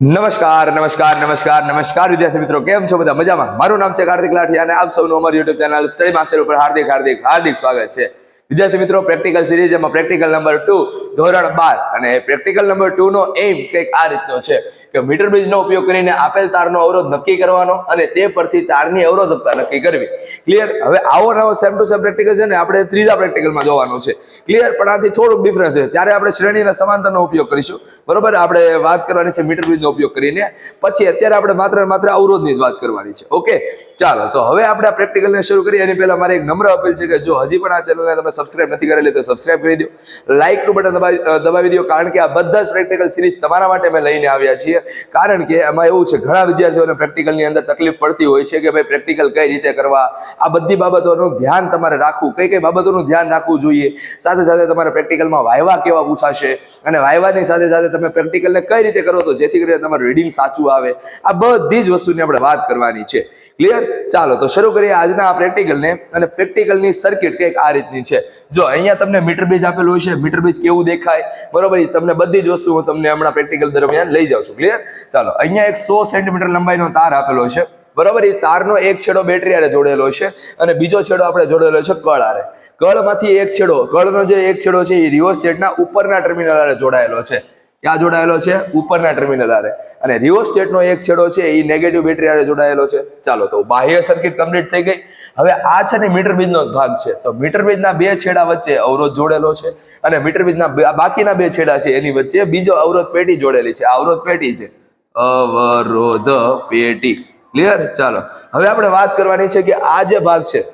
નમસ્કાર નમસ્કાર નમસ્કાર નમસ્કાર વિદ્યાર્થી મિત્રો, કેમ છો બધા? મજામાં? મારું નામ છે કાર્તિક લાઠી અને આપ સૌનું અમારી યુટ્યુબ ચેનલ સ્ટડી માસ્ટર ઉપર હાર્દિક હાર્દિક હાર્દિક સ્વાગત છે. વિદ્યાર્થી મિત્રો પ્રેક્ટિકલ સિરીઝ એમાં પ્રેક્ટિકલ નંબર ટુ ધોરણ બાર અને પ્રેક્ટિકલ નંબર ટુ નો એમ કંઈક આ રીતનો છે. કે મીટર બ્રિજનો ઉપયોગ કરીને આપેલ તારનો અવરોધ નક્કી કરવાનો અને તે પરથી તારની અવરોધકતા નક્કી કરવી. ક્લિયર હવે આવો નવો સેમ ટુ સેમ પ્રેક્ટિકલ છે ને આપણે ત્રીજા પ્રેક્ટિકલમાં જોવાનું છે. ક્લિયર પણ આથી થોડુંક ડિફરન્સ છે. ત્યારે આપણે શ્રેણીના સમાંતરનો ઉપયોગ કરીશું. બરોબર? આપણે વાત કરવાની છે મીટર બ્રિજનો ઉપયોગ કરીને. પછી અત્યારે આપણે માત્ર માત્ર અવરોધની જ વાત કરવાની છે. ઓકે ચાલો, તો હવે આપણે આ પ્રેક્ટિકલને શરૂ કરીએ. એની પહેલાં મારે એક નમ્ર અપીલ છે કે જો હજી પણ આ ચેનલને તમે સબસ્ક્રાઇબ નથી કરેલી તો સબસ્ક્રાઇબ કરી દો. લાઇકનું બટન દબાવી દો. કારણ કે આ બધા જ પ્રેક્ટિકલ સિરીઝ તમારા માટે મેં લઈને આવ્યા છીએ. કારણ કે એમાં એવું છે, ઘણા વિદ્યાર્થીઓને પ્રેક્ટિકલની અંદર તકલીફ પડતી હોય છે કે ભાઈ પ્રેક્ટિકલ કઈ રીતે કરવા? આ બધી બાબતોનું ધ્યાન તમારે રાખવું. કઈ કઈ બાબતોનું ધ્યાન રાખવું જોઈએ? સાથે સાથે તમારે પ્રેક્ટિકલમાં વાયવા કેવા પૂછાશે? અને વાયવાની સાથે સાથે તમે પ્રેક્ટિકલને કઈ રીતે કરો તો જેથી કરીને તમારું રીડિંગ સાચું આવે? આ બધી જ વસ્તુની આપણે વાત કરવાની છે. ક્લિયર ચાલો, તો શરૂ કરીએ આજના આ પ્રેક્ટિકલને. અને પ્રેક્ટિકલની સર્કિટ કંઈક આ રીતની છે. જો અહીંયા તમને મીટર બ્રિજ આપેલું છે મીટર બ્રિજ કેવું દેખાય? બરોબર તમને બધી જ વસ્તુ હું તમને હમણાં પ્રેક્ટિકલ દરમિયાન લઈ જાઉં છું. ક્લિયર ચાલો, અહીંયા એક સો સેન્ટીમીટર લંબાઈનો તાર આપેલો છે. બરોબર, એ તારનો એક છેડો બેટરી આરે જોડેલો છે અને બીજો છેડો આપણે જોડેલો છે કળ આરે. કળમાંથી એક છેડો, કળનો જે એક છેડો છે, એ રિયોસ્ટેટના ઉપરના ટર્મિનલ આરે જોડાયેલો છે. ક્યાં જોડાયેલો છે? ઉપરના ટર્મિનલ આરે. અને રિયોસ્ટેટનો એક છેડો છે એ નેગેટિવ બેટરી આરે જોડાયેલો છે. ચાલો, તો બાહ્ય સર્કિટ કમ્પ્લીટ થઈ ગઈ. હવે આ છે ને મીટર બ્રિજનો ભાગ છે. તો મીટર બ્રિજના બે છેડા વચ્ચે અવરોધ જોડેલો છે અને મીટર બ્રિજના બાકીના બે છેડા છે, એની વચ્ચે બીજો અવરોધ પેટી જોડેલી છે. અવરોધ પેટી છે. અવરોધ પેટી ક્લિયર ચાલો. હવે આપણે વાત કરવાની છે કે આ જે ભાગ છે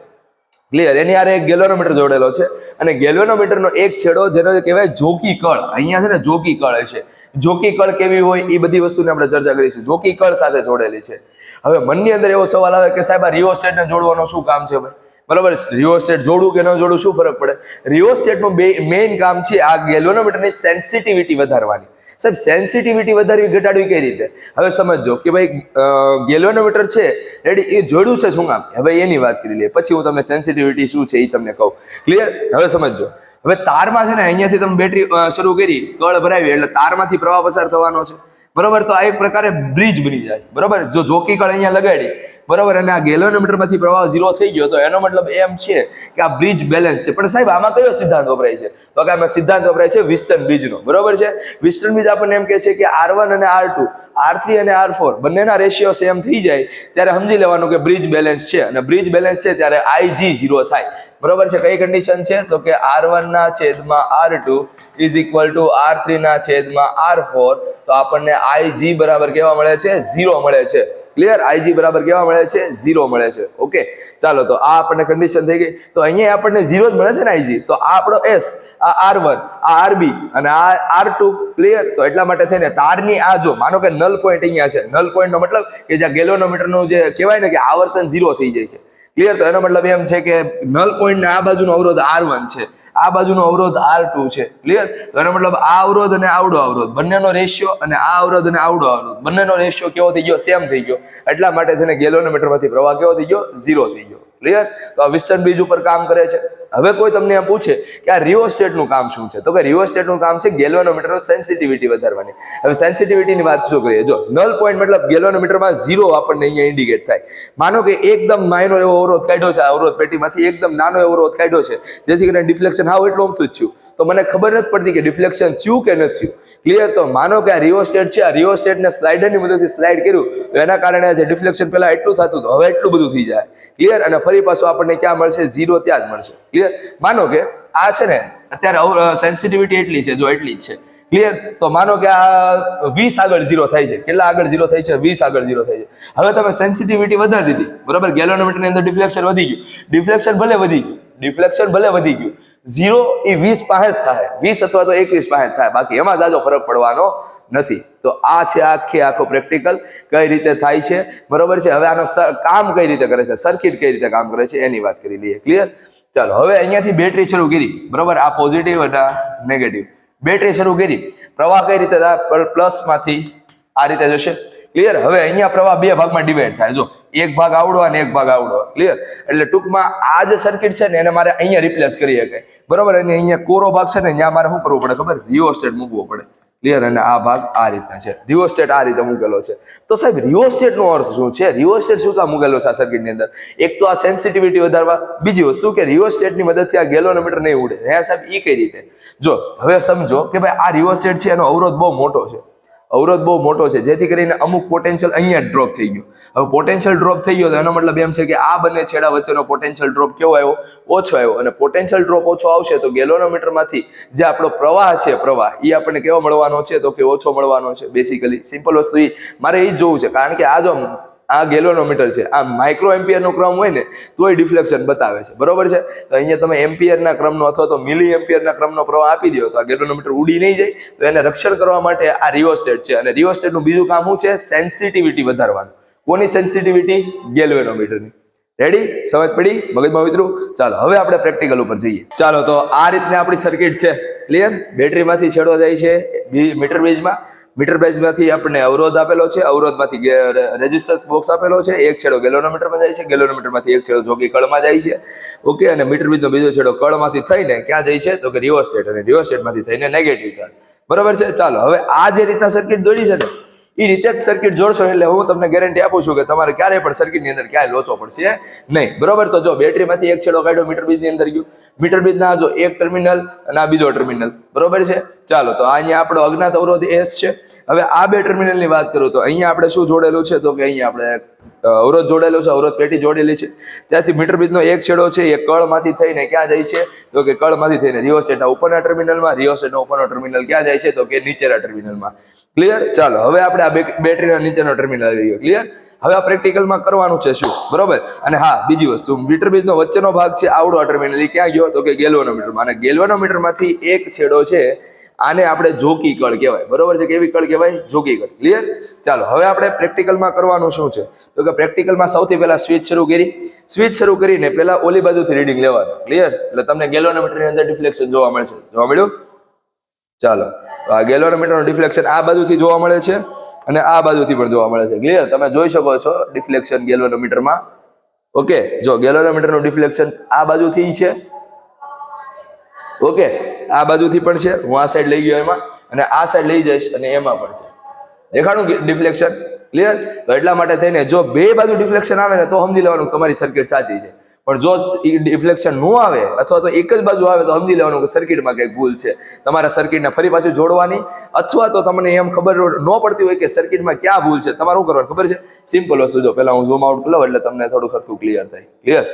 ક્લિયર એની આરે એક ગેલોનોમીટર જોડેલો છે. અને ગેલોનોમીટરનો એક છેડો જેનો કહેવાય જોકી કળ. અહીંયા છે ને જોકી કળ છે. જોકી કળ કેવી હોય? એ બધી વસ્તુને આપણે ચર્ચા કરીશું જોકી કળ સાથે જોડેલી છે. હવે મનની અંદર એવો સવાલ આવે કે સાહેબ, આ રિયોસ્ટેટને જોડવાનો શું કામ છે ભાઈ? બરાબર? રિયોસ્ટેટ જોડું કે ન જોડું શું ફરક પડે? રિયોસ્ટેટનું બે મેઇન કામ છે આ ગેલોનોમીટરની સેન્સિટિવિટી વધારવાની. સાહેબ સેન્સિટિવિટી વધારવી ઘટાડવી કઈ રીતે? હવે સમજો કે ભાઈ ગેલોનોમીટર છે રેડી એ જોડ્યું છે શું કામ? હવે એની વાત કરી લઈએ. પછી હું તમને સેન્સિટિવિટી શું છે એ તમને કહું. ક્લિયર હવે સમજો હવે તારમાં છે ને અહીંયાથી તમે બેટરી શરૂ કરી, કળ ભરાવી, એટલે તારમાંથી પ્રવાહ પસાર થવાનો છે. બરોબર? તો આ એક પ્રકારે બ્રિજ બની જાય. બરોબર? જો જોકી કળ અહીંયા લગાડી બરોબર, અને આ ગેલોનોમીટરમાંથી પ્રવાહ ઝીરો થઈ ગયો, તો એનો મતલબ એમ છે કે આ બ્રિજ બેલેન્સ છે. પણ સાહેબ, આમાં કયો સિદ્ધાંત વપરાય છે? તો કે આમાં સિદ્ધાંત વપરાય છે વિસ્ટન બ્રિજનો બરોબર છે? વિસ્ટન બ્રિજ આપણને એમ કહે છે કે આર વન અને આર ટુ આર થ્રી અને આર ફોર બંનેના રેશિયો સેમ થઈ જાય, ત્યારે સમજી લેવાનું કે બ્રિજ બેલેન્સ છે. અને બ્રિજ બેલેન્સ છે ત્યારે આઈજી ઝીરો થાય. બરોબર છે? કઈ કન્ડિશન છે? તો કે આર વન ના છેદમાં R two is equal to R three ના છેદમાં આર ફોર તો આપણને આઈજી બરાબર કેવા મળે છે? ઝીરો મળે છે. ક્લિયર આઈજી બરાબર કેવા મળે છે? ઝીરો મળે છે. ઓકે ચાલો તો આ આપણને કન્ડિશન થઈ ગઈ. તો અહીંયા આપણને ઝીરો જ મળે છે ને આઈજી તો આ આપણો એસ આ આર વન આ આર બી અને આ આર ટુ ક્લિયર તો એટલા માટે થઈને તારની આ જો, માનો કે નલ પોઈન્ટ અહીંયા છે. નલ પોઈન્ટનો મતલબ કે જ્યાં ગેલોનોમીટરનું જે કહેવાય ને કે આવર્તન ઝીરો થઈ જાય છે. ક્લિયર તો એનો મતલબ એમ છે કે નલ પોઈન્ટ આ બાજુનો અવરોધ આર વન છે. આ બાજુનો અવરોધ આર ટુ છે. ક્લિયર તો એનો મતલબ આ અવરોધ અને આવડો અવરોધ, બંનેનો રેશિયો અને આ અવરોધ અને આવડો અવરોધ, બંનેનો રેશિયો કેવો થઈ ગયો? સેમ થઈ ગયો. એટલા માટે થઈને ગેલોનોમીટરમાંથી પ્રવાહ કેવો થઈ ગયો? ઝીરો થઈ ગયો. ક્લિયર તો આ વિસ્ટર્ન બ્રિજ ઉપર કામ કરે છે. હવે કોઈ તમને આ પૂછે કે આ રિયોસ્ટેટનું કામ શું છે? તો કે રિયોસ્ટેટનું કામ છે ગેલોનોમીટરનો સેન્સિટિવિટી વધારવાની. હવે સેન્સિટિવિટીની વાત શું કરીએ? જો નલ પોઈન્ટ મતલબ ગેલોનોમીટરમાં ઝીરો આપણને અહીંયા ઇન્ડિકેટ થાય. માનો કે એકદમ નાનો એવો અવરોધ કાઢ્યો છે, આ અવરોધ પેટીમાંથી એકદમ નાનો એવો અવરોધ કાઢ્યો છે, જેથી કરીને ડિફ્લેક્શન હાવ એટલું અમથું જ થયું. તો મને ખબર નથી પડતી કે ડિફ્લેક્શન થયું કે નથી થયું. ક્લિયર તો માનો કે આ રિયોસ્ટેટ છે, આ રિયોસ્ટેટને સ્લાઇડરની મદદથી સ્લાઇડ કર્યું, તો એના કારણે જે ડિફ્લેક્શન પહેલાં એટલું થતું હતું, હવે એટલું બધું થઈ જાય. ક્લિયર અને ફરી પાછું આપણને ક્યાં મળશે? ઝીરો ત્યાં જ મળશે. ક્લિયર માનો કે આ છે ને, અત્યારે સેન્સિટિવિટી એટલી છે, જો એટલી જ છે. ક્લિયર તો માનો કે આ વીસ આગળ ઝીરો થાય છે. કેટલા આગળ ઝીરો થાય છે? વીસ આગળ ઝીરો થાય છે. હવે તમે સેન્સિટિવિટી વધારી દીધી. બરાબર? ગેલોનોમીટરની અંદર ડિફ્લેક્શન વધી ગયું. ડિફ્લેક્શન ભલે વધી ગયું. ડિફ્લેક્શન ભલે વધી ગયું. ઝીરો એ વીસ પાસે જ થાય. વીસ અથવા તો એકવીસ પાસે થાય. બાકી એમાં જાજો ફરક પડવાનો નથી. તો આ છે આખે આખો પ્રેક્ટિકલ કઈ રીતે થાય છે? બરોબર છે? હવે આનો કામ કઈ રીતે કરે છે? સર્કિટ કઈ રીતે કામ કરે છે? એની વાત કરી લઈએ. ક્લિયર ચાલો, હવે અહીંયાથી બેટરી શરૂ કરી. બરોબર? આ પોઝિટિવ અને નેગેટિવ બેટરી શરૂ કરી. પ્રવાહ કઈ રીતે થાય પ્લસમાંથી આ રીતે જશે. ક્લિયર હવે અહીંયા પ્રવાહ બે ભાગમાં ડિવાઈડ થાય. જો, એક ભાગ આવડો અને એક ભાગ આવડો. ક્લિયર એટલે ટૂંકમાં આ જે સર્કિટ છે ને એને મારે અહીંયા રિપ્લેસ કરી શકાય. બરોબર? અને અહીંયા કોરો ભાગ છે ને, ત્યાં મારે શું કરવું પડે ખબર? રિયોસ્ટેટ મૂકવો પડે. ક્લિયર અને આ ભાગ આ રીતના છે. રિવોસ્ટેટ આ રીતે મૂકેલો છે. તો સાહેબ રિવોસ્ટેટ નો અર્થ શું છે? રિવોસ્ટેટ શું કામ મૂકેલો છે આ સર્કિટની અંદર? એક તો આ સેન્સિટિવિટી વધારવા. બીજી વસ્તુ કે રિવોસ્ટેટની મદદથી આ ગેલોનોમીટર નહીં ઉડે. હે સાહેબ એ કઈ રીતે? જો, હવે સમજો કે ભાઈ આ રિવોસ્ટેટ છે, એનો અવરોધ બહુ મોટો છે. અવરોધ બહુ મોટો છે. જેથી કરીને અમુક પોટેન્શિયલ અહીંયા ડ્રોપ થઈ ગયો. હવે પોટેન્શિયલ ડ્રોપ થઈ ગયો તો એનો મતલબ એમ છે કે આ બંને છેડા વચ્ચેનો પોટેન્શિયલ ડ્રોપ કેવો આવ્યો? ઓછો આવ્યો. અને પોટેન્શિયલ ડ્રોપ ઓછો આવશે તો ગેલોનોમીટરમાંથી જે આપણો પ્રવાહ છે પ્રવાહ એ આપણને કેવો મળવાનો છે તો કે ઓછો મળવાનો છે? બેસિકલી સિમ્પલ વસ્તુ એ મારે એ જ જોવું છે. કારણ કે આ જો આ ગેલોનોમીટર છે. આ માઇક્રો એમ્પિયરનો ક્રમ હોય ને, તોય ડિફ્લેક્શન બતાવે છે. બરોબર છે? તો અહીંયા તમે એમ્પિયરના ક્રમનો અથવા તો મિલી એમ્પિયરના ક્રમનો પ્રવાહ આપી દો, તો આ ગેલોનોમીટર ઉડી નહીં જાય. તો એને રક્ષણ કરવા માટે આ રિયોસ્ટેટ છે. અને રિયોસ્ટેટનું બીજું કામ શું છે? સેન્સિટિવિટી વધારવાનું. કોની સેન્સિટિવિટી ગેલ્વેનોમીટરની રેડી સમજ પડી? મગજમાં ઉતરું? ચાલો, હવે આપણે પ્રેક્ટિકલ ઉપર જઈએ. ચાલો, તો આ રીતની આપણી સર્કિટ છે. ક્લિયર બેટરીમાંથી છેડો જાય છે. મીટર બેઝમાં મીટર પ્રાઇઝમાંથી આપણને અવરોધ આપેલો છે, અવરોધમાંથી રેઝિસ્ટન્સ બોક્સ આપેલો છે, એક છેડો ગેલોનોમીટરમાં જાય છે ગેલોનોમીટરમાંથી એક છેડો જોગી કળમાં જાય છે. ઓકે અને મીટર બીજનો બીજો છેડો કળમાંથી થઈને ક્યાં જાય છે? તો કે રિયોસ્ટેટ અને રિયોસ્ટેટમાંથી થઈને નેગેટિવ ચાર્જ બરોબર છે? ચાલો, હવે આ જે રીતના સર્કિટ દોડી છે ને એ રીતે જ સર્કિટ જોડશો એટલે હું તમને ગેરંટી આપું છું કે તમારે ક્યારેય પણ સર્કિટની અંદર ક્યાંય લોચો પડશે નહીં. બરોબર? તો જો બેટરીમાંથી એક છેડો કાઢ્યો મીટર બીજની અંદર ગયું. મીટર બીજના જો એક ટર્મિનલ અને આ બીજો ટર્મિનલ બરોબર છે? ચાલો, તો અહીંયા આપણો અજ્ઞાત અવરોધ એસ છે. હવે આ બે ટર્મિનલની વાત કરું તો અહીંયા આપણે શું જોડેલું છે? તો કે અહીંયા આપણે અવરોધ જોડેલો છે, અવરોધ પેટી જોડેલી છે. ત્યાંથી મીટર બીજનો એક છેડો છે, એ કળમાંથી થઈને ક્યાં જાય છે? તો કે કળમાંથી થઈને રિયોસ્ટેટના ઉપરના ટર્મિનલમાં રિયોસ્ટેટના ઉપરનો ટર્મિનલ ક્યાં જાય છે? તો કે નીચેના ટર્મિનલમાં. ક્લિયર ચાલો, હવે આપણે આ બેટરીના નીચેનો ટર્મિનલ લઈએ. ક્લિયર હવે આ પ્રેક્ટિકલમાં કરવાનું છે શું? બરોબર? અને હા, બીજી વસ્તુ મીટર બીજનો વચ્ચેનો ભાગ છે, આવડો આ ટર્મિનલ. એ ક્યાં ગયો? તો કે ગેલ્વેનોમીટરમાં. અને ગેલ્વેનોમીટરમાંથી એક છેડો છે આને આપણે જોકી કળ કહેવાય. બરોબર છે? કેવી કળ કહેવાય? જોકી કળ. ક્લિયર ચાલો, હવે આપણે પ્રેક્ટિકલમાં કરવાનું શું છે? તો કે પ્રેક્ટિકલમાં સૌથી પહેલા સ્વિચ શરૂ કરી. સ્વિચ શરૂ કરીને પહેલા ઓલી બાજુથી રીડિંગ લેવાનું. ક્લિયર એટલે તમને ગેલોનોમીટરની અંદર ડિફ્લેક્શન જોવા મળશે. જોવા મળ્યું? ચાલો આ ગેલોનોમીટરનું ડિફ્લેક્શન આ બાજુથી જોવા મળે છે અને આ બાજુથી પણ જોવા મળે છે. ક્લિયર તમે જોઈ શકો છો ડિફ્લેક્શન ગેલોનોમીટરમાં. ઓકે જો ગેલોનોમીટરનું ડિફ્લેક્શન આ બાજુથી છે ઓકે, આ બાજુથી પણ છે, હું આ સાઈડ લઈ ગયો એમાં, અને આ સાઈડ લઈ જઈશ અને એમાં પણ છે. દેખાડું ડિફ્લેક્શન ક્લિયર તો એટલા માટે થઈને જો બે બાજુ ડિફ્લેક્શન આવે ને તો સમજી લેવાનું તમારી સર્કિટ સાચી છે. પણ જો ડિફ્લેક્શન ન આવે, અથવા તો એક જ બાજુ આવે તો સમજી લેવાનું કે સર્કિટમાં કંઈક ભૂલ છે. તમારા સર્કિટને ફરી પાછું જોડવાની, અથવા તો તમને એમ ખબર ન પડતી હોય કે સર્કિટમાં ક્યાં ભૂલ છે. તમારે શું કરવાનું ખબર છે? સિમ્પલ વસ્તુ જો, પહેલાં હું ઝૂમ આઉટ લઉં એટલે તમને થોડું સરખું ક્લિયર થાય. ક્લિયર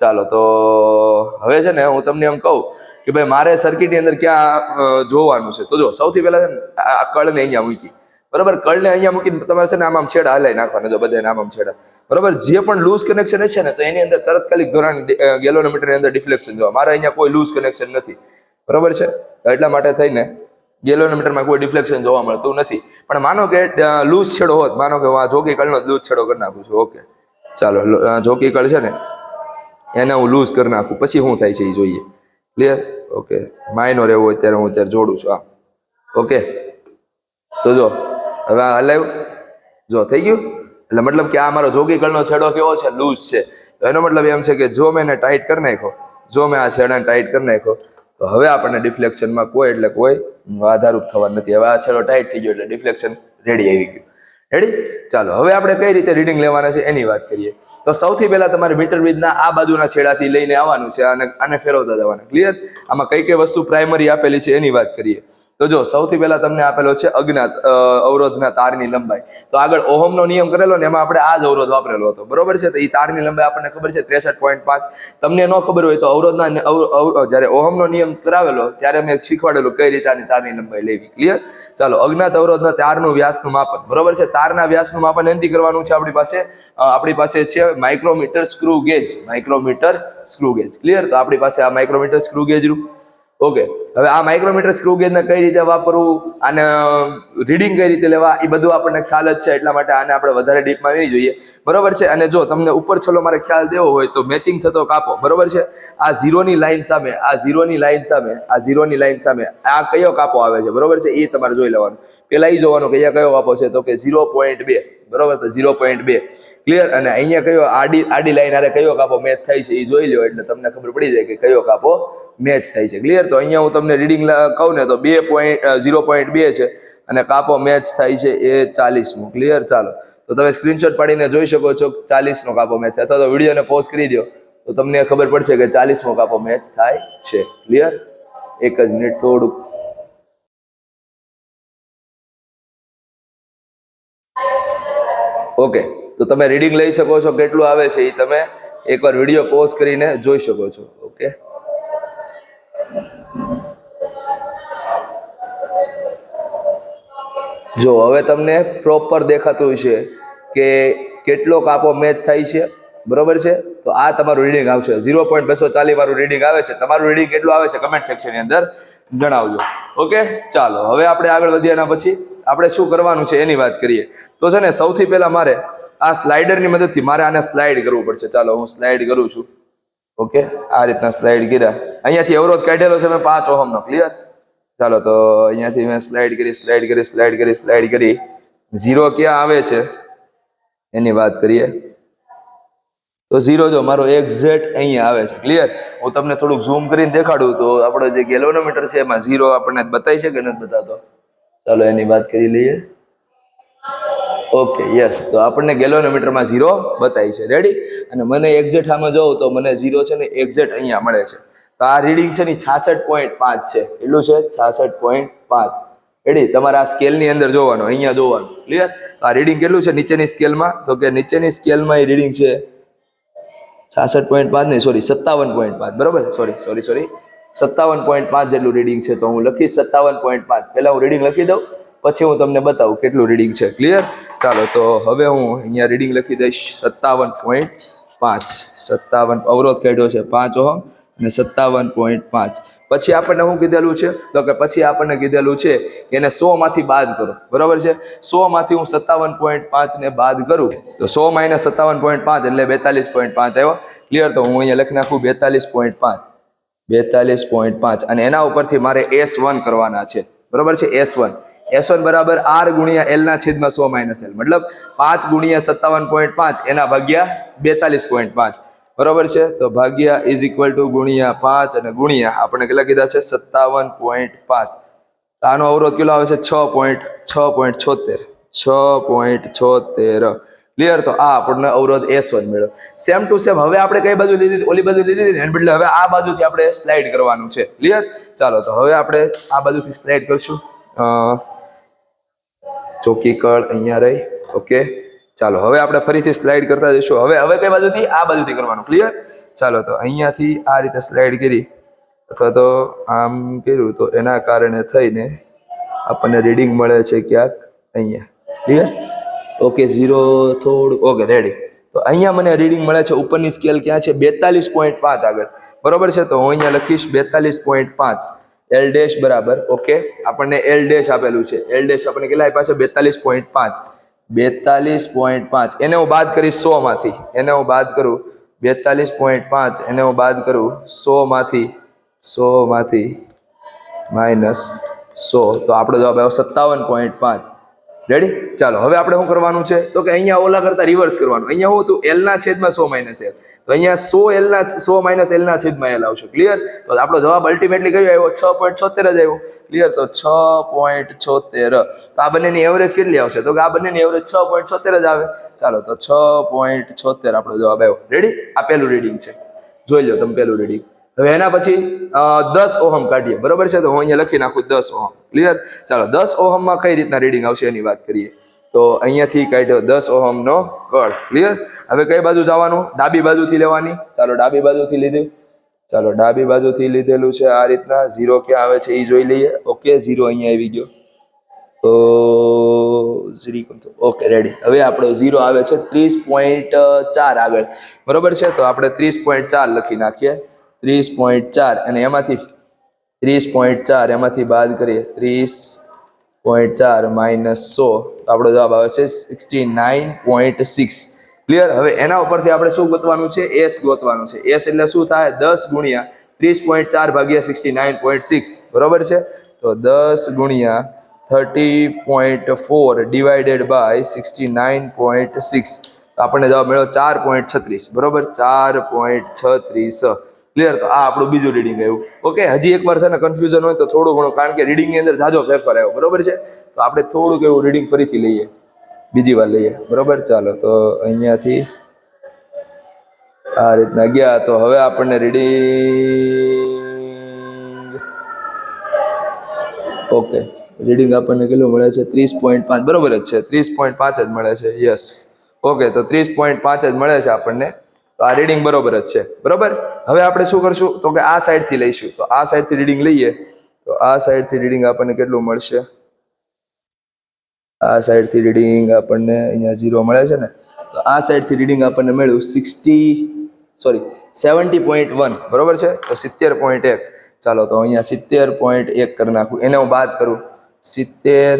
ચાલો, તો હવે છે ને હું તમને એમ કહું કે ભાઈ મારે સર્કિટની અંદર ક્યાં જોવાનું છે? તો જો, સૌથી પહેલા છે ને, આ કળને અહીંયા મૂકી. બરાબર? કળને અહીંયા મૂકીને તમારે છે ને આમ આમ છેડા હલાઈ નાખવાના, જો બધાને આમ આમ છેડા. બરાબર? જે પણ લૂઝ કનેક્શન હશે ને, તો એની અંદર તરતકાલિક ધોરણ ગેલોનોમીટરની અંદર ડિફ્લેક્શન જોવા મારે અહીંયા કોઈ લૂઝ કનેક્શન નથી. બરાબર છે? એટલા માટે થઈને ગેલોનોમીટરમાં કોઈ ડિફ્લેક્શન જોવા મળતું નથી. પણ માનો કે લૂઝ છેડો હોત, માનો કે હું આ જોકી કળનો લૂઝ છેડો કરી નાખું છું, ઓકે. ચાલો જોકી કળ છે ને, એને હું લૂઝ કરી નાખું. પછી શું થાય છે એ જોઈએ. ક્લિયર ઓકે માઇનોર એવું હોય ત્યારે હું અત્યારે જોડું છું આમ ઓકે તો જો, હવે આ હલાવ્યું. જો, થઈ ગયું? એટલે મતલબ કે આ મારો જોગી કળનો છેડો કેવો છે? લૂઝ છે. એનો મતલબ એમ છે કે જો મેં એને ટાઈટ કરી નાખ્યો, જો મેં આ છેડાને ટાઈટ કરી નાખ્યો, તો હવે આપણને ડિફ્લેક્શનમાં કોઈ એટલે કોઈ આધારૂપ થવા નથી. હવે આ છેડો ટાઈટ થઈ ગયો એટલે ડિફ્લેક્શન રેડી આવી ગયું. રેડી ચાલો, હવે આપણે કઈ રીતે રીડિંગ લેવાના છે એની વાત કરીએ. તો સૌથી પહેલા તમારે મીટર બીજના આ બાજુના છેડાથી લઈને આવવાનું છે અને આને ફેરવતા જવાના. ક્લિયર આમાં કઈ કઈ વસ્તુ પ્રાઇમરી આપેલી છે એની વાત કરીએ. તો જો, સૌથી પહેલા તમને આપેલો છે અજ્ઞાત અવરોધના તારની લંબાઈ. તો આગળ ઓહમનો નિયમ કરેલો ને એમાં આપણે આ જ અવરોધ વાપરેલો હતો. બરોબર છે? તો એ તારની લંબાઈ આપણને ખબર છે ત્રેસઠ પોઈન્ટ પાંચ. તમને ન ખબર હોય તો અવરોધના જ્યારે ઓહમનો નિયમ કરાવેલો, ત્યારે મેં શીખવાડેલું કઈ રીતે આની તારની લંબાઈ લેવી. ક્લિયર ચાલો અજ્ઞાત અવરોધના તારનું વ્યાસનું માપન. બરોબર છે? તારના વ્યાસનું માપન એનથી કરવાનું છે આપણી પાસે? આપણી પાસે છે micrometer screw gauge. Micrometer screw gauge. Clear તો આપણી પાસે આ માઇક્રોમીટર સ્ક્રૂ ગેજ રૂ ઓકે હવે આ માઇક્રોમીટર સ્ક્રૂ ગેજને કઈ રીતે વાપરવું આને રીડિંગ કઈ રીતે લેવા, એ બધું આપણને ખ્યાલ જ છે, એટલા માટે આને આપણે વધારે ડીપમાં નહીં જોઈએ. બરોબર છે? અને જો તમને ઉપર છેલ્લો મારે ખ્યાલ દેવો હોય તો મેચિંગ થતો કાપો. બરોબર છે? આ ઝીરોની લાઇન સામે, આ ઝીરોની લાઈન સામે, આ ઝીરોની લાઇન સામે, આ કયો કાપો આવે છે? બરોબર છે? એ તમારે જોઈ લેવાનું. પેલા એ જોવાનું કે અહીંયા કયો કાપો છે? તો કે ઝીરો પોઈન્ટ બે. બરોબર? તો ઝીરો પોઈન્ટ બે. ક્લિયર અને અહીંયા કયો આડી આડી લાઈન આરે કયો કાપો મેચ થાય છે એ જોઈ લો એટલે તમને ખબર પડી જાય કે કયો કાપો મેચ થાય છે. ક્લિયર તો અહીંયા હું તમને રીડિંગ કહું ને તો બે પોઈન્ટ ઝીરો પોઈન્ટ બે છે અને કાપો મેચ થાય છે એ ચાલીસમો. ક્લિયર ચાલો. તો તમે સ્ક્રીનશોટ પાડીને જોઈ શકો છો ચાલીસનો કાપો મેચ અથવા તો વિડીયોને પોઝ કરી દો તો તમને ખબર પડશે કે ચાલીસમો કાપો મેચ થાય છે. ક્લિયર એક જ મિનિટ થોડુંક. ઓકે તો તમે રીડિંગ લઈ શકો છો. કેટલું આવે છે એ તમે એકવાર વીડિયો પોઝ કરીને જોઈ શકો છો. ઓકે જો, હવે તમને પ્રોપર દેખાતું છે કે કેટલો કાપો મેચ થાય છે. બરોબર છે? તો આ તમારું રીડિંગ આવશે. ઝીરો પોઈન્ટ બસો ચાલીસ વાળું રીડિંગ આવે છે. તમારું રીડિંગ કેટલું આવે છે? કમેન્ટ સેક્શનની અંદર જણાવજો. ઓકે? ચાલો, હવે આપણે આગળ વધ્યાના પછી. આપણે શું કરવાનું છે એની વાત કરીએ. તો છે ને, સૌથી પહેલા મારે આ સ્લાઇડરની મદદથી મારે આને સ્લાઇડ કરવું પડશે. ચાલો, હું સ્લાઇડ કરું છું. ઓકે? આ રીતના સ્લાઇડ કર્યા. અહીંયાથી અવરોધ કાઢેલો છે. મેં પાંચ ઓહમનો. ક્લિયર ચાલો, તો અહીંયાથી મેં સ્લાઇડ કરી સ્લાઇડ કરી સ્લાઇડ કરી સ્લાઇડ કરી. ઝીરો ક્યાં આવે છે? એની વાત કરીએ. તો ઝીરો જો મારો એક્ઝેક્ટ અહીંયા આવે છે. ક્લિયર હું તમને થોડુંક ઝૂમ કરીને દેખાડું તો આપણો જે ગેલોનોમીટર છે એમાં ઝીરો આપણને બતાવી છે કે નથી બતાતો? ચાલો, એની વાત કરી લઈએ. ઓકે યસ તો આપણને ગેલોનોમીટરમાં ઝીરો બતાવી છે. રેડી અને મને એક્ઝેક્ટ આમાં જોઉં તો મને ઝીરો છે ને એક્ઝેક્ટ અહીંયા મળે છે. તો આ રીડિંગ છે ને છાસઠ પોઈન્ટ પાંચ છે. એટલું છે? છાસઠ પોઈન્ટ પાંચ. રેડી તમારે આ સ્કેલની અંદર જોવાનું, અહીંયા જોવાનું. ક્લિયર આ રીડિંગ કેટલું છે નીચેની સ્કેલમાં તો કે નીચેની સ્કેલમાં એ રીડિંગ છે છાસઠ પોઈન્ટ પાંચ નહીં સોરી સત્તાવન પોઈન્ટ પાંચ. બરોબર? સોરી સોરી સોરી સત્તાવન પોઈન્ટ પાંચ જેટલું રીડિંગ છે તો હું લખીશ સત્તાવન પોઈન્ટ પાંચ. પહેલાં હું રીડિંગ લખી દઉં, પછી હું તમને બતાવું કેટલું રીડિંગ છે. ક્લિયર ચાલો, તો હવે હું અહીંયા રીડિંગ લખી દઈશ. સત્તાવન પોઈન્ટ પાંચ. સત્તાવન, અવરોધ કાઢ્યો છે પાંચ ઓહમ. અને સત્તાવન પોઈન્ટ પાંચ. પછી આપણને શું કીધેલું છે? તો કે પછી આપણને કીધેલું છે કે એને સો માંથી બાદ કરો. બરાબર છે? સો માંથી હું સત્તાવન પોઈન્ટ પાંચ ને બાદ કરું. તો સો માઇનસ સત્તાવન પોઈન્ટ પાંચ એટલે બેતાલીસ પોઈન્ટ પાંચ આવ્યો. ક્લિયર તો હું અહીંયા લખી નાખું બેતાલીસ પોઈન્ટ પાંચ. બેતાલીસ પોઈન્ટ પાંચ. અને એના ઉપરથી મારે એસ વન કરવાના છે. બરાબર છે? S one. એસ વન બરાબર આર ગુણ્યા એલ ના છેદમાં સો માઇનસ એલ મતલબ પાંચ ગુણ્યા સત્તાવન પોઈન્ટ પાંચ એના ભાગ્યા બેતાલીસ પોઈન્ટ પાંચ. બરોબર છે? તો ભાગ્યા ઇઝ ઇક્વલ ટુ ગુણ્યા પાંચ અને ગુણ્યા આપણે કેટલા કીધા છે? સત્તાવન પોઈન્ટ પાંચ. આનો અવરોધ કેટલો આવે છે? છ પોઈન્ટ છ પોઈન્ટ છોતેર. છ પોઈન્ટ છોતેર. ક્લિયર તો આ આપણને અવરોધ એસ વન મેળવ્યો સેમ ટુ સેમ હવે આપણે કઈ બાજુ લીધી? ઓલી બાજુ લીધી હતી ને? હવે આ બાજુથી આપણે સ્લાઇડ કરવાનું છે. ક્લિયર ચાલો, તો હવે આપણે આ બાજુથી સ્લાઇડ કરશું. ચોકી કળ અહીંયા રહી. ઓકે ચાલો, હવે આપણે ફરીથી સ્લાઇડ કરતા જઈશું. હવે હવે કઈ બાજુથી? આ બાજુથી કરવાનું. ક્લિયર ચાલો, તો અહીંયાથી આ રીતે સ્લાઇડ કરી, અથવા તો આમ કર્યું, તો એના કારણે થઈને આપણને રીડિંગ મળે છે ક્યાંક અહીંયા. ક્લિયર ઓકે ઝીરો થોડું ઓકે રેડી તો અહીંયા મને રીડિંગ મળે છે, ઉપરની સ્કેલ ક્યાં છે? બેતાલીસ પોઈન્ટ પાંચ આગળ. બરોબર છે? તો હું અહીંયા લખીશ બેતાલીસ પોઈન્ટ પાંચ. એલ ડેશ બરાબર ઓકે આપણને એલ ડેશ આપેલું છે. એલ ડેશ આપણને કેટલા આપ્યા છે? બેતાલીસ પોઈન્ટ પાંચ. બેતાલીસ પોઈન્ટ પાંચ. એને હું બાદ કરીશ સો માંથી એને હું બાદ કરું બેતાલીસ પોઈન્ટ પાંચ. એને હું બાદ કરું સો માંથી સો માંથી માઇનસ સો. તો આપણો જવાબ આવ્યો સત્તાવન પોઈન્ટ પાંચ. રેડી ચાલો, હવે આપણે શું કરવાનું છે? તો કે અહીંયા ઓલા કરતા રિવર્સ કરવાનું. અહીંયા હું હતું એલના છેદમાં સો માઇનસ એલ તો અહીંયા સો એલના સો માઇનસ એલના છેદમાં એલ આવશે. ક્લિયર તો આપણો જવાબ અલ્ટિમેટલી કયો આવ્યો? છ પોઈન્ટ છોતેર જ આવ્યો. ક્લિયર તો છ પોઈન્ટ છોતેર. તો આ બંનેની એવરેજ કેટલી આવશે? તો કે આ બંનેની એવરેજ છ પોઈન્ટ છોતેર જ આવે. ચાલો, તો છ પોઈન્ટ છોતેર આપણો જવાબ આવ્યો. રેડી આ પહેલું રીડિંગ છે. જોઈ લો તમે પહેલું રીડિંગ હવે એના પછી દસ ઓહમ કાઢીએ. બરોબર છે? તો હું અહીંયા લખી નાખું દસ ઓહમ. ક્લિયર ચાલો, દસ ઓહમમાં કઈ રીતના રીડિંગ આવશે એની વાત કરીએ. તો અહીંયાથી કાઢ્યો દસ ઓહમનો કળ ક્લિયર હવે કઈ બાજુ જવાનું? ડાબી બાજુથી લેવાની. ચાલો, ડાબી બાજુથી લીધી. ચાલો, ડાબી બાજુથી લીધેલું છે આ રીતના. ઝીરો ક્યાં આવે છે એ જોઈ લઈએ. ઓકે ઝીરો અહીંયા આવી ગયો. તો ઝીરી ઓકે રેડી હવે આપણો ઝીરો આવે છે ત્રીસ પોઈન્ટ ચાર આગળ. બરોબર છે? તો આપણે ત્રીસ પોઈન્ટ ચાર લખી નાખીએ. ત્રીસ પોઈન્ટ ચાર અને એમાંથી ત્રીસ પોઈન્ટ ચાર એમાંથી બાદ કરીએ ત્રીસ પોઈન્ટ ચાર માઇનસ સો. આપણો જવાબ આવે છે sixty nine point six. Clear હવે એના ઉપરથી આપણે શું ગોતવાનું છે? એસ ગોતવાનું છે. એસ એટલે શું થાય? દસ ગુણ્યા ત્રીસ પોઈન્ટ ચાર ભાગ્યા સિક્સટી નાઇન પોઈન્ટ સિક્સ. બરોબર છે? તો દસ ગુણ્યા thirty point four divided by sixty nine point six. આપણને જવાબ મળ્યો ચાર પોઈન્ટ છત્રીસ. બરોબર? ચાર પોઈન્ટ છત્રીસ. ક્લિયર તો આ આપણું બીજું રીડિંગ આવ્યું. ઓકે હજી એકવાર છે ને કન્ફ્યુઝન હોય તો થોડું ઘણું, કારણ કે રીડિંગની અંદર જાજો ફેરફાર આવ્યો. બરોબર છે? તો આપણે થોડુંક એવું રીડિંગ ફરીથી લઈએ. બીજી વાર લઈએ. બરોબર? ચાલો, તો અહીંયાથી આ રીતના ગયા. તો હવે આપણને રીડિંગ ઓકે રીડિંગ આપણને કેટલું મળે છે? ત્રીસ પોઈન્ટ પાંચ. બરોબર જ છે. ત્રીસ પોઈન્ટ પાંચ જ મળે છે. યસ ઓકે તો ત્રીસ પોઈન્ટ પાંચ જ મળે છે આપણને. તો આ રીડિંગ બરોબર જ છે. બરોબર? હવે આપણે શું કરશું? તો કે આ સાઈડથી લઈશું. તો આ સાઈડથી રીડિંગ લઈએ. તો આ સાઈડથી રીડિંગ આપણને કેટલું મળશે? આ સાઈડથી રીડિંગ આપણને અહીંયા ઝીરો મળે છે ને? તો આ સાઈડથી રીડિંગ આપણને મળ્યું sixty sorry seventy point one બરોબર છે? તો સિત્તેર પોઈન્ટ એક. ચાલો, તો અહીંયા સિત્તેર પોઈન્ટ એક કરી નાખું. એને હું બાદ કરું. સિત્તેર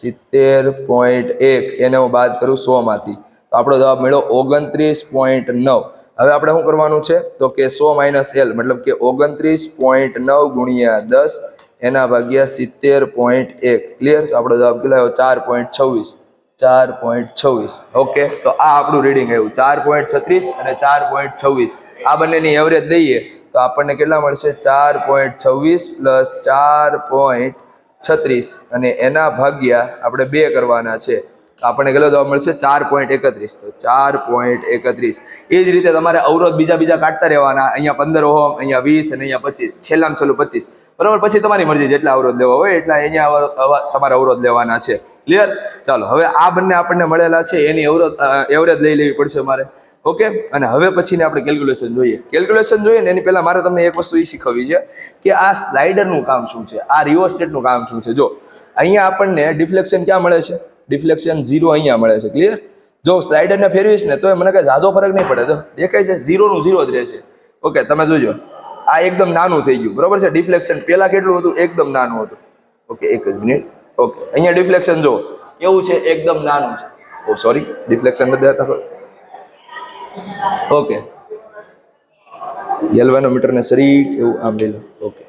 સિત્તેર પોઈન્ટ એક. એને હું બાદ કરું સોમાંથી તો આપણો જવાબ મળ્યો ઓગણત્રીસ પોઈન્ટ નવ. હવે આપણે શું કરવાનું છે? તો કે સો માઇનસ એલ મતલબ કે ઓગણત્રીસ પોઈન્ટ નવ ગુણ્યા દસ એના ભાગ્યા સિત્તેર પોઈન્ટ એક. ક્લિયર આપણો જવાબ કેટલો આવ્યો? ચાર પોઈન્ટ છવ્વીસ. ચાર પોઈન્ટ છવ્વીસ. ઓકે તો આ આપણું રીડિંગ આવ્યું. ચાર પોઈન્ટ છત્રીસ અને ચાર પોઈન્ટ છવ્વીસ. આ બંનેની એવરેજ દઈએ તો આપણને કેટલા મળશે? ચાર પોઈન્ટ છવ્વીસ પ્લસ ચાર પોઈન્ટ છત્રીસ. અને એના ભાગ્યા આપણે બે કરવાના છે. તો આપણને કેટલો જવાબ મળશે? ચાર પોઈન્ટ એકત્રીસ. તો ચાર પોઈન્ટ એકત્રીસ. એ જ રીતે તમારે અવરોધ બીજા બીજા કાઢતા રહેવાના. અહીંયા પંદર ઓહમ, અહીંયા વીસ અને અહીંયા પચીસ. છેલ્લામાં છેલ્લું પચીસ. બરાબર? પછી તમારી મરજી, જેટલા અવરોધ લેવા હોય એટલા અહીંયા તમારે અવરોધ લેવાના છે. ક્લિયર ચાલો, હવે આ બંને આપણને મળેલા છે. એની અવરોધ એવરેજ લઈ લેવી પડશે મારે. ઓકે? અને હવે પછીને આપણે કેલ્ક્યુલેશન જોઈએ. કેલ્ક્યુલેશન જોઈએ ને એની પહેલાં મારે તમને એક વસ્તુ એ શીખવવી છે કે આ સ્લાઇડરનું કામ શું છે? આ રિવોસ્ટેટનું કામ શું છે? જો, અહીંયા આપણને ડિફ્લેક્શન ક્યાં મળે છે? ડિફ્લેક્શન ઝીરો અહીંયા મળે છે ક્લિયર જો સ્લાઇડરને ફેરવીશ ને તો મને કાંઈ ઝાઝો ફરક નહીં પડે તો દેખાય છે ઝીરોનું ઝીરો જ રહે છે. ઓકે તમે જોજો. આ એકદમ નાનું થઈ ગયું, બરોબર છે? ડિફ્લેક્શન પહેલાં કેટલું હતું? એકદમ નાનું હતું. ઓકે એક જ મિનિટ. ઓકે અહીંયા ડિફ્લેક્શન જો કેવું છે, એકદમ નાનું છે. ઓ સોરી ડિફ્લેક્શન નથી દેતા ઓકે ગેલ્વાનોમીટરને સરીક એવું આમ લઈ લો. ઓકે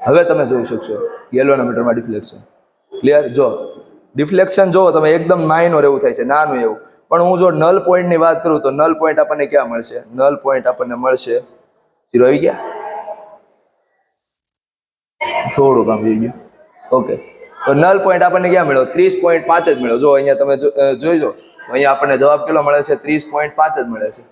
હવે તમે જોઈ શકશો ગેલ્વાનોમીટરમાં ડિફ્લેક્શન ક્લિયર જો ડિફ્લેક્શન જો તમે એકદમ માઇનોર એવું થાય છે, નાનું એવું. પણ હું જો નલ પોઈન્ટની વાત કરું તો નલ પોઈન્ટ આપણને ક્યાં મળશે? નલ પોઈન્ટ આપણને મળશે. ઝીરો આવી ગયા? થોડું કામ થઈ ગયું. ઓકે તો નલ પોઈન્ટ આપણને ક્યાં મળ્યો? ત્રીસ પોઈન્ટ પાંચ જ મળ્યો. જો અહીંયા તમે જોઈજો અહીંયા આપણને જવાબ કેટલો મળે છે? ત્રીસ પોઈન્ટ પાંચ જ મળે છે.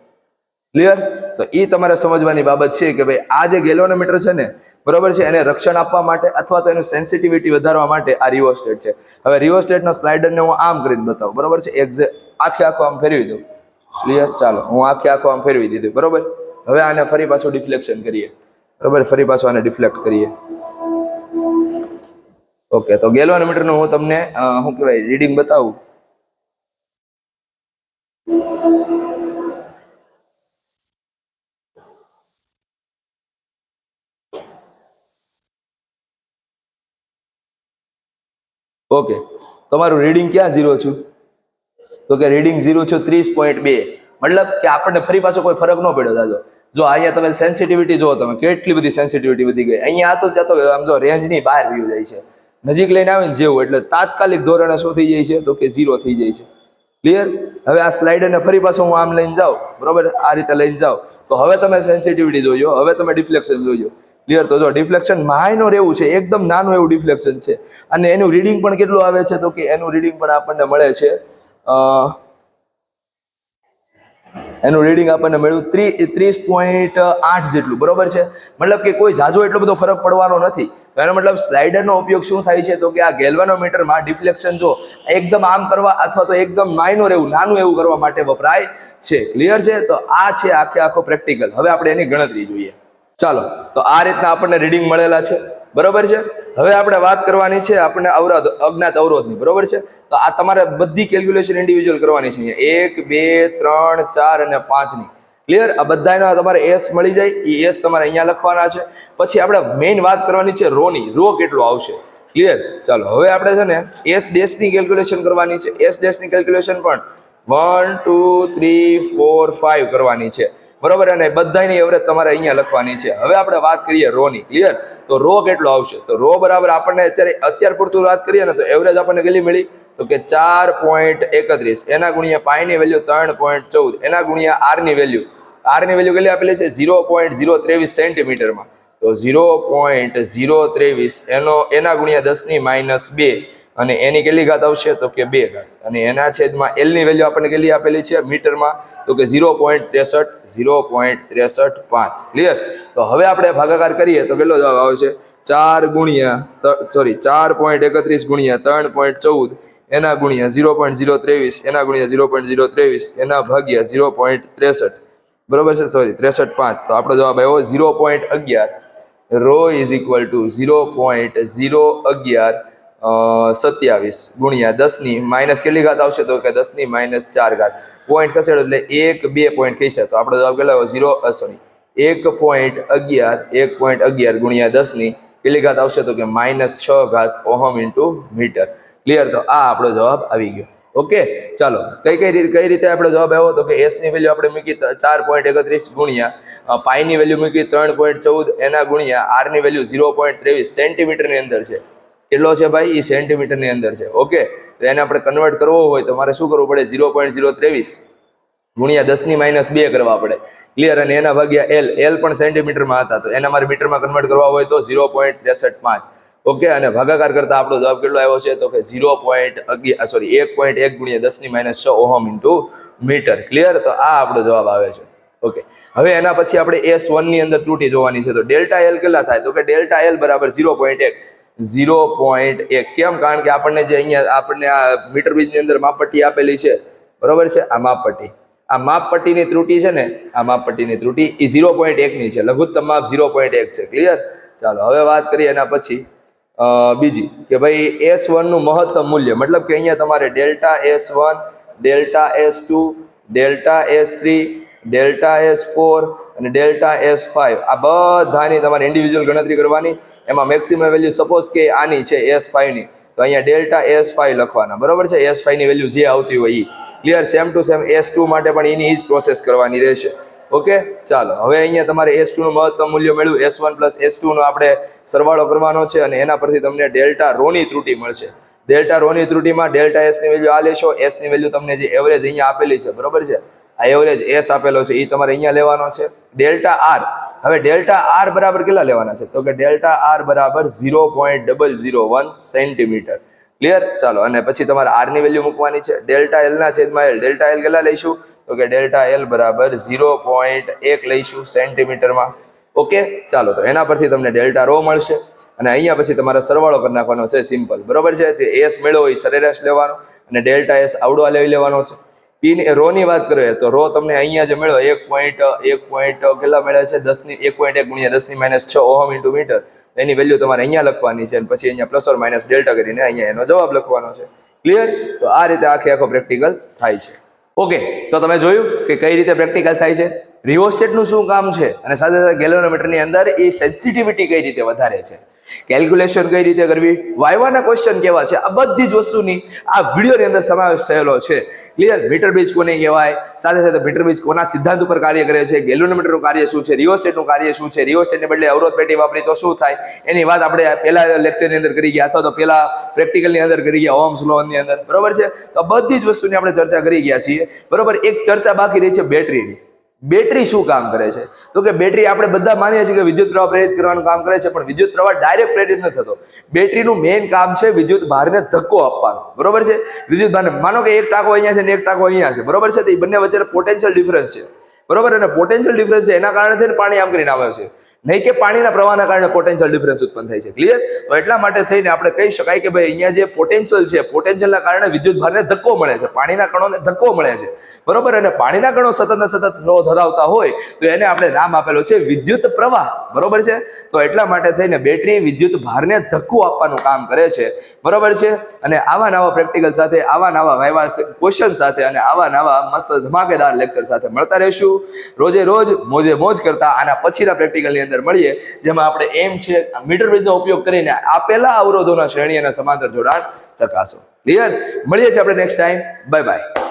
ક્લિયર તો એ તમારે સમજવાની બાબત છે કે ભાઈ આ જે ગેલોનોમીટર છે ને, બરોબર છે, એને રક્ષણ આપવા માટે અથવા તો એનું સેન્સિટિવિટી વધારવા માટે આ રિવોસ્ટેટ છે. હવે રિવોસ્ટેટનો સ્લાઇડરને હું આમ કરીને બતાવું, બરોબર છે? એક્ઝે આખે આખો આમ ફેરવી દઉં. ક્લિયર ચાલો, હું આખે આખો આમ ફેરવી દીધું, બરોબર? હવે આને ફરી પાછું ડિફ્લેક્શન કરીએ. બરોબર? ફરી પાછું આને ડિફ્લેક્ટ કરીએ. ઓકે તો ગેલોનોમીટરનું હું તમને શું કહેવાય રીડિંગ બતાવું. ઓકે. તમારું રીડિંગ ક્યાં ઝીરો છું? તો કે રીડિંગ ઝીરો છું ત્રીસ પોઈન્ટ બે. મતલબ કે આપણને ફરી પાછો કોઈ ફરક ન પડ્યો, દાદો. જો અહીંયા તમે સેન્સિટિવિટી જુઓ, તમે કેટલી બધી સેન્સિટિવિટી વધી ગઈ. અહીંયા તો ત્યાં તો આમ જો રેન્જની બહાર વ્યૂ જાય છે. નજીક લઈને આવે ને જેવું, એટલે તાત્કાલિક ધોરણે શું થઈ જાય છે? તો કે ઝીરો થઈ જાય છે. ક્લિયર હવે આ સ્લાઇડરને ફરી પાછો હું આમ લઈને જાઉં. બરોબર? આ રીતે લઈને જાઉં. તો હવે તમે સેન્સિટિવિટી જોયો હવે તમે ડિફ્લેક્શન જોજો. ક્લિયર તો જો ડિફ્લેક્શન માઇનોર એવું છે, એકદમ નાનું એવું ડિફ્લેક્શન છે. અને એનું રીડિંગ પણ કેટલું આવે છે? તો કે એનું રીડિંગ પણ આપણને મળે છે એનું રીડિંગ આપણને મળ્યું ત્રી, ત્રીસ પોઈન્ટ આઠ જેટલું, બરોબર છે? મતલબ કે કોઈ ઝાઝો એટલો બધો ફરક પડવાનો નથી. એનો મતલબ સ્લાઇડરનો ઉપયોગ શું થાય છે? તો કે આ ગેલ્વાનોમીટરમાં ડિફ્લેક્શન જો એકદમ આમ કરવા અથવા તો એકદમ માઇનોર એવું નાનું એવું કરવા માટે વપરાય છે. ક્લિયર છે? તો આ છે આખે આખો પ્રેક્ટિકલ હવે આપણે એની ગણતરી જોઈએ. ચાલો, તો આ રીતના આપણને રીડિંગ મળેલા છે. બરોબર છે? હવે આપણે વાત કરવાની છે આપણને અવરોધ, અજ્ઞાત અવરોધની. બરોબર છે? તો આ તમારે બધી કેલ્ક્યુલેશન ઇન્ડિવિજ્યુઅલ કરવાની છે એક, બે, ત્રણ, ચાર અને પાંચની. ક્લિયર આ બધાના તમારે એસ મળી જાય. એ એસ તમારે અહીંયા લખવાના છે. પછી આપણે મેઇન વાત કરવાની છે રોની. રો કેટલો આવશે? ક્લિયર ચાલો, હવે આપણે છે ને એસ ડેશની કેલ્ક્યુલેશન કરવાની છે. એસ ડેશની કેલ્ક્યુલેશન પણ one two three four five કરવાની છે. બરોબર? અને બધાની એવરેજ તમારે અહીંયા લખવાની છે. હવે આપણે વાત કરીએ રોની. ક્લિયર તો રો કેટલો આવશે? તો રો બરાબર આપણને અત્યારે, અત્યાર પૂરતું વાત કરીએ ને તો એવરેજ આપણને કેટલી મળી? તો કે ચાર પોઈન્ટ એકત્રીસ. એના ગુણ્યા પાઈની વેલ્યુ ત્રણ પોઈન્ટ ચૌદ. એના ગુણ્યા આરની વેલ્યુ આરની વેલ્યુ કેટલી આપેલી છે? ઝીરો પોઈન્ટ ઝીરો ત્રેવીસ સેન્ટીમીટરમાં તો ઝીરો પોઈન્ટ ઝીરો ત્રેવીસ એનો, એના ગુણ્યા દસની માઇનસ બે. અને એની કેટલી ઘાત આવશે? તો કે બે ઘાત. અને એના છેદમાં એલની વેલ્યુ આપણને કેટલી આપેલી છે? મીટરમાં. તો કે ઝીરો પોઈન્ટ ત્રેસઠ, ઝીરો પોઈન્ટ ત્રેસઠ પાંચ. ક્લિયર તો હવે આપણે ભાગાકાર કરીએ તો કેટલો જવાબ આવશે? ચાર ગુણ્યા સોરી ચાર પોઈન્ટ એકત્રીસ ગુણ્યા ત્રણ પોઈન્ટ ચૌદ. એના ગુણ્યા ઝીરો પોઈન્ટ ઝીરો ત્રેવીસ, એના ગુણ્યા ઝીરો પોઈન્ટ ઝીરો ત્રેવીસ, એના ભાગ્યા ઝીરો પોઈન્ટ ત્રેસઠ. બરોબર છે? સોરી ત્રેસઠ પાંચ. તો આપણો જવાબ આવ્યો ઝીરો પોઈન્ટ અગિયાર. Rho is equal to zero point zero અગિયાર. સત્યાવીસ ગુણ્યા દસની માઇનસ કેટલી ઘાત આવશે તો કે દસની માઇનસ ચાર ઘાત. પોઈન્ટ ખસેડો એટલે એક, બે પોઈન્ટ ખસે. તો આપણો જવાબ કેટલો ઝીરો સોરી એક પોઈન્ટ અગિયાર, એક પોઈન્ટ અગિયાર ગુણ્યા દસની કેટલી ઘાત આવશે તો કે માઇનસ છ ઘાત ઓહમ ઇન્ટુ મીટર ક્લિયર તો આ આપણો જવાબ આવી ગયો. ઓકે ચાલો. કઈ કઈ રીતે કઈ રીતે આપણો જવાબ આવ્યો? તો કે એસની વેલ્યુ આપણે મૂકી ચાર પોઈન્ટ એકત્રીસ ગુણ્યા પાઈની વેલ્યુ મૂકી ત્રણ પોઈન્ટ ચૌદ, એના ગુણ્યા આરની વેલ્યુ ઝીરો પોઈન્ટ ત્રેવીસ સેન્ટીમીટરની અંદર છે. કેટલો છે ભાઈ? એ સેન્ટીમીટરની અંદર છે. ઓકે તો એને આપણે કન્વર્ટ કરવો હોય તો મારે શું કરવું પડે? ઝીરો પોઈન્ટ ઝીરો ત્રેવીસ ગુણ્યા દસની માઇનસ બે કરવા પડે. ક્લિયર અને એના ભાગ્યા એલ એલ પણ સેન્ટીમીટરમાં હતા. તો એના મારે મીટરમાં કન્વર્ટ કરવા હોય તો ઝીરો પોઈન્ટ ત્રેસઠ પાંચ. ઓકે અને ભાગાકાર કરતા આપણો જવાબ કેટલો આવ્યો છે? તો કે ઝીરો પોઈન્ટ અગિયાર સોરી એક પોઈન્ટ એક ગુણ્યા દસની માઇનસ છ ઓહમ ઇન્ટુ મીટર ક્લિયર તો આ આપણો જવાબ આવે છે. ઓકે હવે એના પછી આપણે એસ વનની અંદર ત્રુટી જોવાની છે. તો ડેલ્ટા એલ કેટલા થાય? તો કે ડેલ્ટા એલ બરાબર ઝીરો પોઈન્ટ એક. ઝીરો પોઈન્ટ એક. કેમ? કારણ કે આપણને જે અહીંયા આપણને આ મીટર બીજની અંદર માપપટ્ટી આપેલી છે. બરોબર છે? આ માપપટ્ટી. આ માપપટ્ટીની ત્રુટી છે ને, આ માપપટ્ટીની ત્રુટી એ ઝીરો પોઈન્ટ એકની છે. લઘુત્તમ માપ ઝીરો પોઈન્ટ એક છે. ક્લિયર ચાલો, હવે વાત કરીએ એના પછી બીજી, કે ભાઈ એસ વનનું મહત્તમ મૂલ્ય, મતલબ કે અહીંયા તમારે delta S one, delta S two, delta S three delta S four અને ડેલ્ટા એસ ફાઇવ આ બધાની તમારે ઇન્ડિવિજ્યુઅલ ગણતરી કરવાની. એમાં મેક્સિમમ વેલ્યુ સપોઝ કે આની છે એસ ફાઇવની તો અહીંયા ડેલ્ટા એસ ફાઇવ લખવાના. બરાબર છે? એસ ફાઇવની વેલ્યુ જે આવતી હોય એ clear same to same S two માટે પણ એની જ પ્રોસેસ કરવાની રહેશે. ઓકે ચાલો. હવે અહીંયા તમારે એસનું મહત્તમ મૂલ્ય મળ્યું એસ વન પ્લસ એસ નો આપણે સરવાળો કરવાનો છે અને એના પરથી તમને ડેલ્ટા રોની ત્રુટી મળશે. ડેલ્ટા રોની ત્રુટીમાં ડેલ્ટા એસની વેલ્યુ આ લેશો. એસની વેલ્યુ તમને જે એવરેજ અહીંયા આપેલી છે. બરોબર છે? આ એવરેજ એસ આપેલો છે એ તમારે અહીંયા લેવાનો છે. Delta R. હવે ડેલ્ટા આર બરાબર કેટલા લેવાના છે? તો કે ડેલ્ટા આર બરાબર zero point double zero one centimetre. Clear ચાલો, અને પછી તમારે આરની વેલ્યુ મૂકવાની છે. ડેલ્ટા એલ ના છેદમાં એલ ડેલ્ટા એલ કેટલા લઈશું? તો કે ડેલ્ટા એલ બરાબર ઝીરો પોઈન્ટ એક લઈશું સેન્ટીમીટરમાં. ઓકે ચાલો, તો એના પરથી તમને ડેલ્ટા રો મળશે. અને અહીંયા પછી તમારે સરવાળો કરી નાખવાનો છે, સિમ્પલ. બરોબર છે? જે એસ મેળવો એ સરેરાશ લેવાનો. અને ડેલ્ટા એસ આવડો લઈ લેવાનો છે. પી રોની વાત કરીએ તો રો તમને અહીંયા જે મળ્યો, એક પોઈન્ટ એક પોઈન્ટ કેટલા મળ્યા છે? દસની, એક પોઈન્ટ એક ગુણ્યા દસની માઇનસ છ ઓહમ ઇન્ટુ મીટર એની વેલ્યુ તમારે અહીંયા લખવાની છે અને પછી અહીંયા પ્લસ ઓર માઇનસ ડેલ્ટા કરીને અહીંયા એનો જવાબ લખવાનો છે. ક્લિયર તો આ રીતે આખે આખો પ્રેક્ટિકલ થાય છે. ઓકે તો તમે જોયું કે કઈ રીતે પ્રેક્ટિકલ થાય છે? રિવોસેટનું શું કામ છે? અને સાથે સાથે ગેલોનોમીટરની અંદર એ સેન્સિટિવિટી કઈ રીતે વધારે છે? કેલ્ક્યુલેશન કઈ રીતે કરવી? વાયવાના ક્વેશ્ચન કેવા છે? આ બધી જ વસ્તુની આ વિડીયોની અંદર સમાવેશ થયેલો છે. ક્લિયર મીટર બ્રિજ કોને કહેવાય? સાથે સાથે મીટર બ્રિજ કોના સિદ્ધાંત ઉપર કાર્ય કરે છે? ગેલોનોમીટરનું કાર્ય શું છે? રિયોસ્ટેટનું કાર્ય શું છે? રિયોસ્ટેટને બદલે અવરોધ પેટી વાપરી તો શું થાય? એની વાત આપણે પહેલા લેક્ચરની અંદર કરી ગયા અથવા તો પહેલા પ્રેક્ટિકલની અંદર કરી ગયા ઓમ્સ લોની અંદર. બરોબર છે? તો બધી જ વસ્તુની આપણે ચર્ચા કરી ગયા છીએ. બરોબર? એક ચર્ચા બાકી રહી છે બેટરીની બેટરી શું કામ કરે છે? તો કે બેટરી આપણે બધા માનીએ છીએ કે વિદ્યુત પ્રવાહ પ્રેરિત કરવાનું કામ કરે છે, પણ વિદ્યુત પ્રવાહ ડાયરેક્ટ પ્રેરિત નથી થતો. બેટરીનું મેઇન કામ છે વિદ્યુત ભારને ધક્કો આપવાનો. બરોબર છે? વિદ્યુત ભારને, માનો કે એક ટાંકો અહીંયા છે ને એક ટાંકો અહીંયા છે. બરોબર છે? તો એ બંને વચ્ચે પોટેન્શિયલ ડિફરન્સ છે. બરોબર? અને પોટેન્શિયલ ડિફરન્સ છે એના કારણે થઈને પાણી આમ કરીને આવે છે. નહીં કે પાણીના પ્રવાહના કારણે પોટેન્શિયલ ડિફરન્સ ઉત્પન્ન થાય છે. ક્લિયર તો એટલા માટે થઈને આપણે કહી શકાય કે ભાઈ અહીંયા જે પોટેન્શિયલ છે પોટેન્શિયલના કારણે વિદ્યુત ભારને ધક્કો મળે છે. પાણીના કણોને ધક્કો મળે છે. બરોબર? અને પાણીના કણો સતત ને સતત ફ્લો ધરાવતા હોય, તો એને આપણે નામ આપેલું છે વિદ્યુત પ્રવાહ. બરોબર છે? તો એટલા માટે થઈને બેટરી વિદ્યુત ભારને ધક્કો આપવાનું કામ કરે છે. બરોબર છે? અને આવા નવા પ્રેક્ટિકલ સાથે, આવા નવા વ્યવહાર ક્વેશ્ચન સાથે અને આવા નવા મસ્ત ધમાકેદાર લેક્ચર સાથે મળતા રહીશું. રોજે રોજ, મોજે મોજ કરતા આના પછીના પ્રેક્ટિકલની અંદર મળીએ, જેમાં આપણે એમ છે, મીટર બ્રિજનો ઉપયોગ કરીને આપેલા અવરોધોના શ્રેણી અને સમાંતર જોડાણ ચકાસો. ક્લિયર મળીએ છીએ આપણે નેક્સ્ટ ટાઈમ બાય બાય